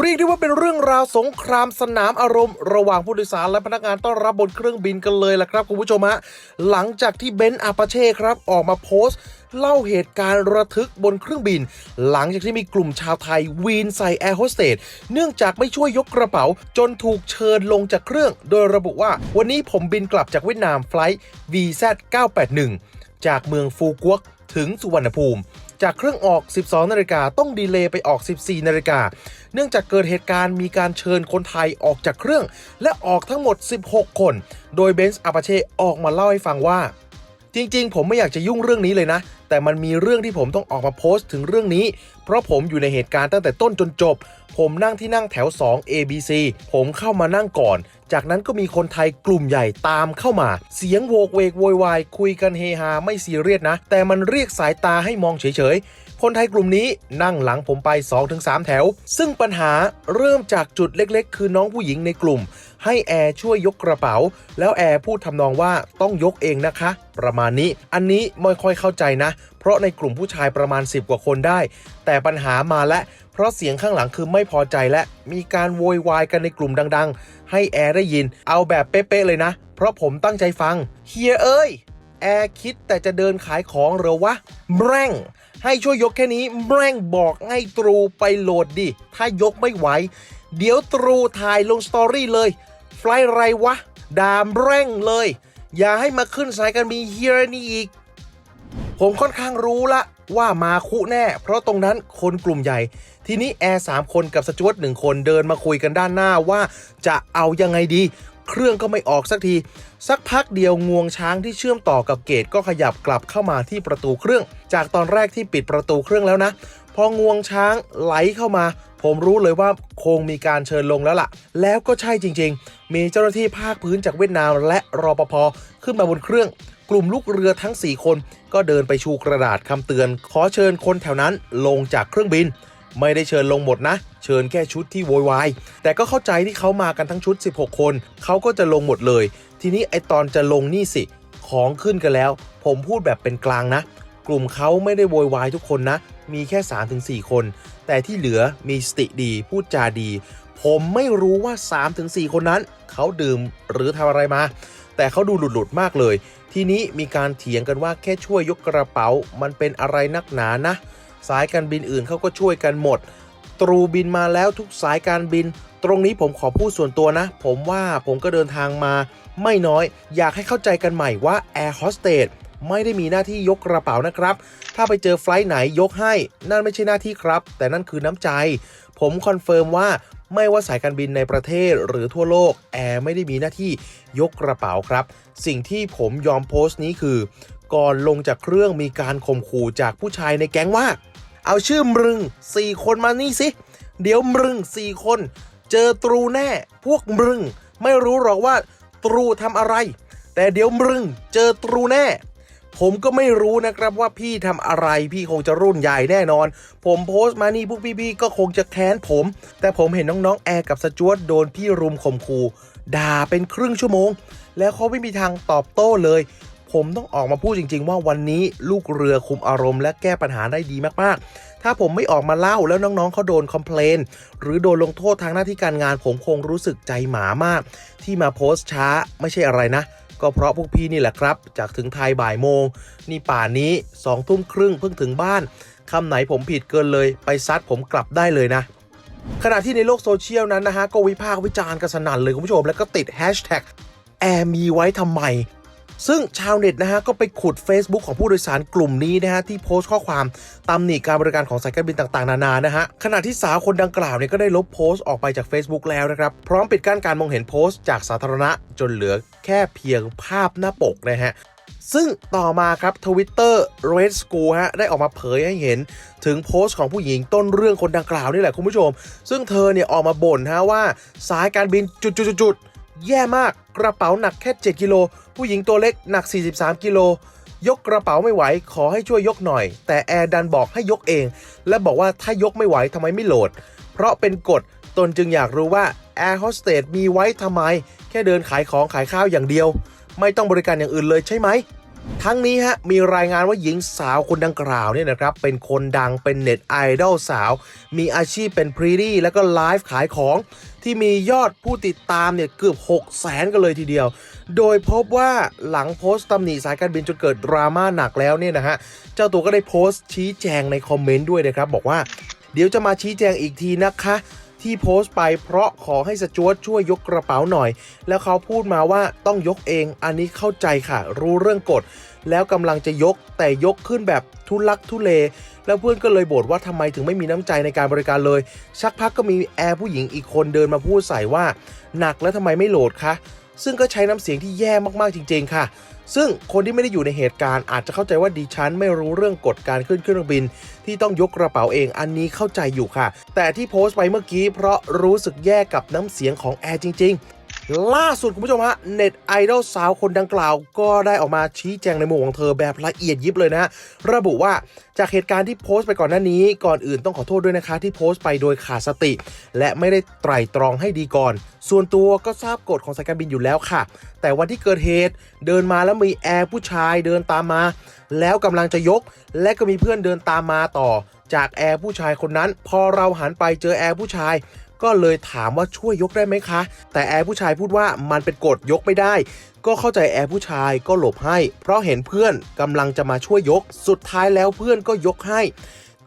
เรียกได้ว่าเป็นเรื่องราวสงครามสนามอารมณ์ ระหว่างผู้โดยสารและพนักงานต้อนรับบนเครื่องบินกันเลยล่ะครับคุณผู้ชมฮะหลังจากที่เบนซ์อาปาเช่ครับออกมาโพสต์ เล่าเหตุการณ์ระทึกบนเครื่องบิน หลังจากที่มีกลุ่มชาวไทยวีนใส่แอร์โฮสเตสเนื่องจากไม่ช่วยยกกระเป๋า จนถูกเชิญลงจากเครื่อง โดยระบุว่า วันนี้ผมบินกลับจากเวียดนามไฟล์ VZ 981 จากเมืองฟูกวกถึงสุวรรณภูมิ จากเครื่องออก 12 นาฬิกาต้องดีเลย์ไปออก 14 นาฬิกา เนื่องจากเกิดเหตุการณ์มีการเชิญคนไทยออกจากเครื่อง และออกทั้งหมด 16 คน โดยเบนซ์อาปาเช่ออกมาเล่าให้ฟังว่า จริง ๆ ผมไม่อยากจะยุ่งเรื่องนี้เลยนะ แต่มันมีเรื่องที่ผมต้องออกมาโพสต์ถึงเรื่องนี้ เพราะผมอยู่ในเหตุการณ์ตั้งแต่ต้นจนจบ ผมนั่งที่นั่งแถว 2 ABC ผมเข้ามานั่งก่อน จากนั้นก็มีคนไทยกลุ่มใหญ่ตามเข้ามา เสียงโวกเวกโวยวายคุยกันเฮฮาไม่ซีเรียสนะ แต่มันเรียกสายตาให้มองเฉยๆ คนไทยกลุ่มนี้นั่งหลังผมไป 2-3 แถว ซึ่งปัญหาเริ่มจากจุดเล็กๆ คือน้องผู้หญิงในกลุ่ม ให้แอร์ช่วยยกกระเป๋า แล้วแอร์พูดทำนองว่าต้องยกเองนะคะ ประมาณนี้ อันนี้ไม่ค่อยเข้าใจนะ เพราะในกลุ่มผู้ชายประมาณ 10 กว่าคนได้ แต่ปัญหามาและ เพราะเสียงข้างหลังคือไม่พอใจและ มีการโวยวายกันในกลุ่มดัง ๆ ให้แอร์ได้ยิน เอาแบบเป๊ะๆเลยนะ เพราะผมตั้งใจฟังเฮียเอ้ยแอร์คิดแต่จะเดินขายของหรือวะแม่ง ให้ช่วยยกแค่นี้แม่งบอกให้ตรูไปโหลดดิ ถ้ายกไม่ไหว เดี๋ยวตรูถ่ายลงสตอรี่เลย ไฟล์ไรวะ ดามแร่งเลย อย่าให้มาขึ้นสายการบินเฮียนี่อีก ผมค่อนข้างรู้ละว่ามาคุแน่ เพราะตรงนั้นคนกลุ่มใหญ่ ทีนี้แอร์สามคนกับสจวตหนึ่งคนเดินมาคุยกันด้านหน้าว่า จะเอายังไงดี เครื่องก็ไม่ออกสักที สักพักเดียวงวงช้างที่เชื่อมต่อกับเกตก็ขยับกลับเข้ามาที่ประตูเครื่อง จากตอนแรกที่ปิดประตูเครื่องแล้วนะ พองวงช้างไหลเข้ามา ผมรู้เลยว่าคงมีการเชิญลงแล้วล่ะ แล้วก็ใช่จริง ๆ มีเจ้าหน้าที่ภาคพื้นจากเวียดนามและรอปภขึ้นมาบนเครื่องกลุ่มลูกเรือทั้ง 4 คนก็เดินไปชูกระดาษคำเตือน ขอเชิญคนแถวนั้นลงจากเครื่องบิน ไม่ได้เชิญลงหมดนะ เชิญแค่ชุดที่โวยวาย แต่ก็เข้าใจที่เขามากันทั้งชุด 16 คน เขาก็จะลงหมดเลย ทีนี้ไอตอนจะลงนี่สิ ของขึ้นกันแล้ว ผมพูดแบบเป็นกลางนะ กลุ่มเขาไม่ได้โวยวายทุกคนนะ มีแค่ 3-4 คน แต่ที่เหลือมีสติดี พูดจาดี ผมไม่รู้ว่า 3-4 คนนั้น เขาดื่มหรือทำอะไรมา แต่เขาดูหลุดๆมากเลย ทีนี้มีการเถียงกันว่าแค่ช่วยยกกระเป๋า มันเป็นอะไรนักหนานะ สายการบินอื่นเขาก็ช่วยกันหมด ตรูบินมาแล้วทุกสายการบิน ตรงนี้ผมขอพูดส่วนตัวนะ ผมว่าผมก็เดินทางมา ไม่น้อยอยากให้เข้าใจกันใหม่ว่าแอร์โฮสเตสไม่ได้มีหน้าที่ยกกระเป๋านะครับ ถ้าไปเจอไฟลท์ไหนยกให้ นั่นไม่ใช่หน้าที่ครับ แต่นั่นคือน้ำใจ ผมคอนเฟิร์มว่าไม่ว่าสายการบินในประเทศหรือทั่วโลกแอร์ไม่ได้มีหน้าที่ยกกระเป๋าครับ สิ่งที่ผมยอมโพสต์นี้คือ ก่อนลงจากเครื่องมีการข่มขู่จากผู้ชายในแก๊งว่า เอาชื่อมรึง4คนมานี่สิเดี๋ยวมรึง4คน เจอตรูแน่ พวกมรึง ไม่รู้หรอกว่าตรูทำอะไร แต่เดี๋ยวมรึง เจอตรูแน่ ผมก็ไม่รู้นะครับว่าพี่ทำอะไรพี่คงจะรุ่นใหญ่แน่นอน ผมโพสต์มานี่พวกพี่ๆก็คงจะแค้นผม แต่ผมเห็นน้องๆแอร์กับสจวตโดนพี่รุมข่มขู่ด่าเป็นครึ่งชั่วโมง แล้วเขาไม่มีทางตอบโต้เลย ผมต้องออกมาพูดจริง ๆ ว่าวันนี้ลูกเรือคุมอารมณ์และแก้ปัญหาได้ดีมากๆ ถ้าผมไม่ออกมาเล่าแล้วน้องๆเขาโดนคอมเพลนหรือโดนลงโทษทางหน้าที่การงาน ผมคงรู้สึกใจหมามาก ที่มาโพสต์ช้าไม่ใช่อะไรนะก็เพราะพวกพี่นี่แหละครับ จากถึงไทยบ่ายโมง นี่ป่านนี้สองทุ่มครึ่งเพิ่งถึงบ้านคำไหนผมผิดเกินเลย ไปซัดผมกลับได้เลยนะ ขณะที่ในโลกโซเชียลนั้นนะฮะ ก็วิพากษ์วิจารณ์กันสนั่นเลยคุณผู้ชม แล้วก็ติดแฮชแท็กแอร์มีไว้ทำไม ซึ่งชาวเน็ตนะฮะก็ไปขุด Facebook ของผู้โดยสารกลุ่มนี้นะฮะที่โพสต์ข้อความตำหนิการบริการของสายการบินต่างๆ นานานะฮะขณะที่สาวคนดังกล่าวเนี่ยก็ได้ลบโพสต์ออกไปจาก Facebook แล้วนะครับ พร้อมปิดกั้นการมองเห็นโพสต์จากสาธารณะจนเหลือแค่เพียงภาพหน้าปกนะฮะซึ่งต่อมาครับ Twitter Red School ฮะได้ออกมาเผยให้เห็น ถึงโพสต์ของผู้หญิงต้นเรื่องคนดังกล่าวนี่แหละคุณผู้ชม ซึ่งเธอเนี่ยออกมาบ่นฮะว่าสายการบินจุดๆๆ แย่มากกระเป๋าหนักแค่ 7 กิโล ผู้หญิงตัวเล็กหนัก 43 กิโล ยกกระเป๋าไม่ไหว ขอให้ช่วยยกหน่อย แต่แอร์ดันบอกให้ยกเอง และบอกว่าถ้ายกไม่ไหวทำไมไม่โหลด เพราะเป็นกฎตนจึงอยากรู้ว่าแอร์โฮสเตสมีไว้ทำไม แค่เดินขายของขายข้าวอย่างเดียว ไม่ต้องบริการอย่างอื่นเลยใช่ไหมทั้งนี้ฮะมีรายงานว่าหญิงสาวคนดังกล่าวเนี่ยนะครับ เป็นคนดังเป็นเน็ตไอดอลสาว มีอาชีพเป็นพรีตี้แล้วก็ไลฟ์ขายของ ที่มียอดผู้ติดตามเนี่ยเกือบ6 0แสนกันเลยทีเดียว โดยพบว่าหลังโพสต์ตำหนิสายการบินจนเกิดดราม่าหนักแล้วเนี่ยนะฮะ เจ้าตัวก็ได้โพสต์ชี้แจงในคอมเมนต์ด้วยนะครับ บอกว่าเดี๋ยวจะมาชี้แจงอีกทีนะคะ ที่โพสต์ไปเพราะขอให้สจวตช่วยยกกระเป๋าหน่อย แล้วเขาพูดมาว่าต้องยกเอง อันนี้เข้าใจค่ะ รู้เรื่องกฎ แล้วกำลังจะยกแต่ยกขึ้นแบบทุลักทุเล แล้วเพื่อนก็เลยบ่นว่าทำไมถึงไม่มีน้ำใจในการบริการเลย ชักพักก็มีแอร์ผู้หญิงอีกคนเดินมาพูดใส่ว่า หนักแล้วทำไมไม่โหลดคะ ซึ่งก็ใช้น้ำเสียงที่แย่มากๆจริง ๆ ค่ะ ซึ่งคนที่ไม่ได้อยู่ในเหตุการณ์อาจจะเข้าใจว่าดิฉันไม่รู้เรื่องกฎการขึ้นเครื่องบิน ที่ต้องยกกระเป๋าเองอันนี้เข้าใจอยู่ค่ะ แต่ที่โพสต์ไปเมื่อกี้เพราะรู้สึกแย่กับน้ำเสียงของแอร์จริง ๆ ล่าสุดคุณผู้ชมฮะเน็ตไอดอลสาวคนดังกล่าว ก็ได้ออกมาชี้แจงในมุมของเธอแบบละเอียดยิบเลยนะ ระบุว่าจากเหตุการณ์ที่โพสต์ไปก่อนหน้านี้ ก่อนอื่นต้องขอโทษด้วยนะคะที่โพสต์ไปโดยขาดสติ และไม่ได้ไตร่ตรองให้ดีก่อน ส่วนตัวก็ทราบกฎของสายการบินอยู่แล้วค่ะ แต่วันที่เกิดเหตุเดินมาแล้วมีแอร์ผู้ชายเดินตามมา แล้วกำลังจะยก และก็มีเพื่อนเดินตามมาต่อ จากแอร์ผู้ชายคนนั้น พอเราหันไปเจอแอร์ผู้ชาย ก็เลยถามว่าช่วยยกได้ไหมคะ แต่แอร์ผู้ชายพูดว่ามันเป็นกฎยกไม่ได้ ก็เข้าใจแอร์ผู้ชายก็หลบให้ เพราะเห็นเพื่อนกำลังจะมาช่วยยก สุดท้ายแล้วเพื่อนก็ยกให้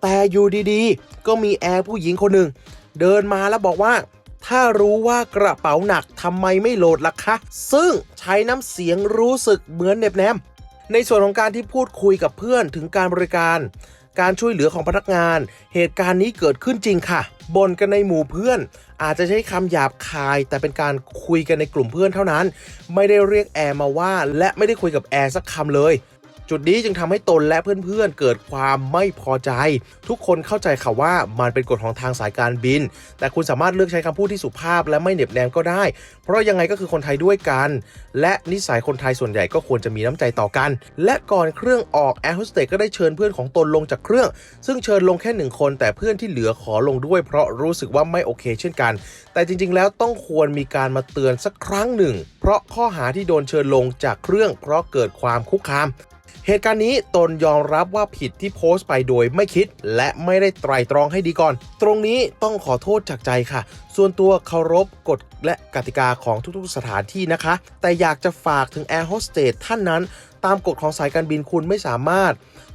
แต่อยู่ดีๆ ก็มีแอร์ผู้หญิงคนหนึ่งเดินมาแล้วบอกว่าถ้ารู้ว่ากระเป๋าหนักทำไมไม่โหลดล่ะคะ ซึ่งใช้น้ำเสียงรู้สึกเหมือนเน็บแนม ในส่วนของการที่พูดคุยกับเพื่อนถึงการบริการ การช่วยเหลือของพนักงาน เหตุการณ์นี้เกิดขึ้นจริงค่ะบ่นกันในหมู่เพื่อน อาจจะใช้คำหยาบคาย แต่เป็นการคุยกันในกลุ่มเพื่อนเท่านั้น ไม่ได้เรียกแอร์มาว่า และไม่ได้คุยกับแอร์สักคำเลย จุดนี้จึงทำให้ตนและเพื่อนๆ เกิดความไม่พอใจ ทุกคนเข้าใจค่ะว่ามันเป็นกฎของทางสายการบิน แต่คุณสามารถเลือกใช้คำพูดที่สุภาพและไม่เหน็บแนมก็ได้ เพราะยังไงก็คือคนไทยด้วยกัน และนิสัยคนไทยส่วนใหญ่ก็ควรจะมีน้ำใจต่อกัน และก่อนเครื่องออกแอร์โฮสเตสก็ได้เชิญเพื่อนของตนลงจากเครื่อง ซึ่งเชิญลงแค่หนึ่งคน แต่เพื่อนที่เหลือขอลงด้วย เพราะรู้สึกว่าไม่โอเค เช่นกัน แต่จริง ๆ แล้วต้องควรมีการมาเตือนสักครั้งหนึ่ง เพราะข้อหาที่โดนเชิญลงจากเครื่อง เพราะเกิดความคุกคาม เหตุการณ์นี้ตนยอมรับว่าผิดที่โพสต์ไปโดยไม่คิด และไม่ได้ไตร่ตรองให้ดีก่อน ตรงนี้ต้องขอโทษจากใจค่ะ ส่วนตัวเคารพกฎและกติกาของทุกๆสถานที่นะคะ แต่อยากจะฝากถึงแอร์โฮสเตสท่านนั้น ตามกฎของสายการบินคุณไม่สามารถ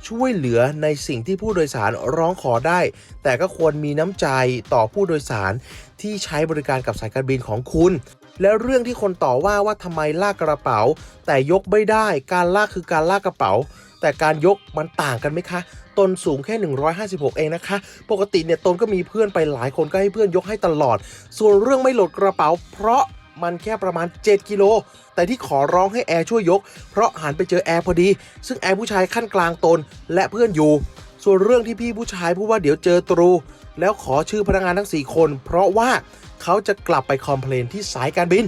ช่วยเหลือในสิ่งที่ผู้โดยสารร้องขอได้ แต่ก็ควรมีน้ำใจต่อผู้โดยสารที่ใช้บริการกับสายการบินของคุณ และเรื่องที่คนต่อว่าว่าทำไมลากกระเป๋า แต่ยกไม่ได้การลากคือการลากกระเป๋า แต่การยกมันต่างกันไหมคะตนสูงแค่ 156 เองนะคะ ปกติเนี่ยตนก็มีเพื่อนไปหลายคนก็ให้เพื่อนยกให้ตลอด ส่วนเรื่องไม่โหลดกระเป๋า เพราะมันแค่ประมาณ 7 กิโล แต่ที่ขอร้องให้แอร์ช่วยยก เพราะหันไปเจอแอร์พอดี ซึ่งแอร์ผู้ชายขั้นกลางตนและเพื่อนอยู่ ส่วนเรื่องที่พี่ผู้ชายพูดว่าเดี๋ยวเจอตรู แล้วขอชื่อพนักงานทั้ง 4 คน เพราะว่าเขาจะกลับไปคอมเพลนที่สายการบิน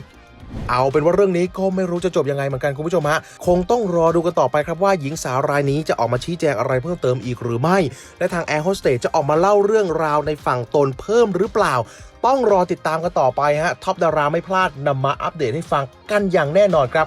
เอาเป็นว่าเรื่องนี้ก็ไม่รู้จะจบยังไงเหมือนกันคุณผู้ชมฮะคงต้องรอดูกันต่อไปครับว่าหญิงสาวรายนี้จะออกมาชี้แจงอะไรเพิ่มเติมอีกหรือไม่ และทางแอร์โฮสเตสจะออกมาเล่าเรื่องราวในฝั่งตนเพิ่มหรือเปล่า ต้องรอติดตามกันต่อไปฮะท็อปดาราไม่พลาดนำมาอัปเดตให้ฟังกันอย่างแน่นอนครับ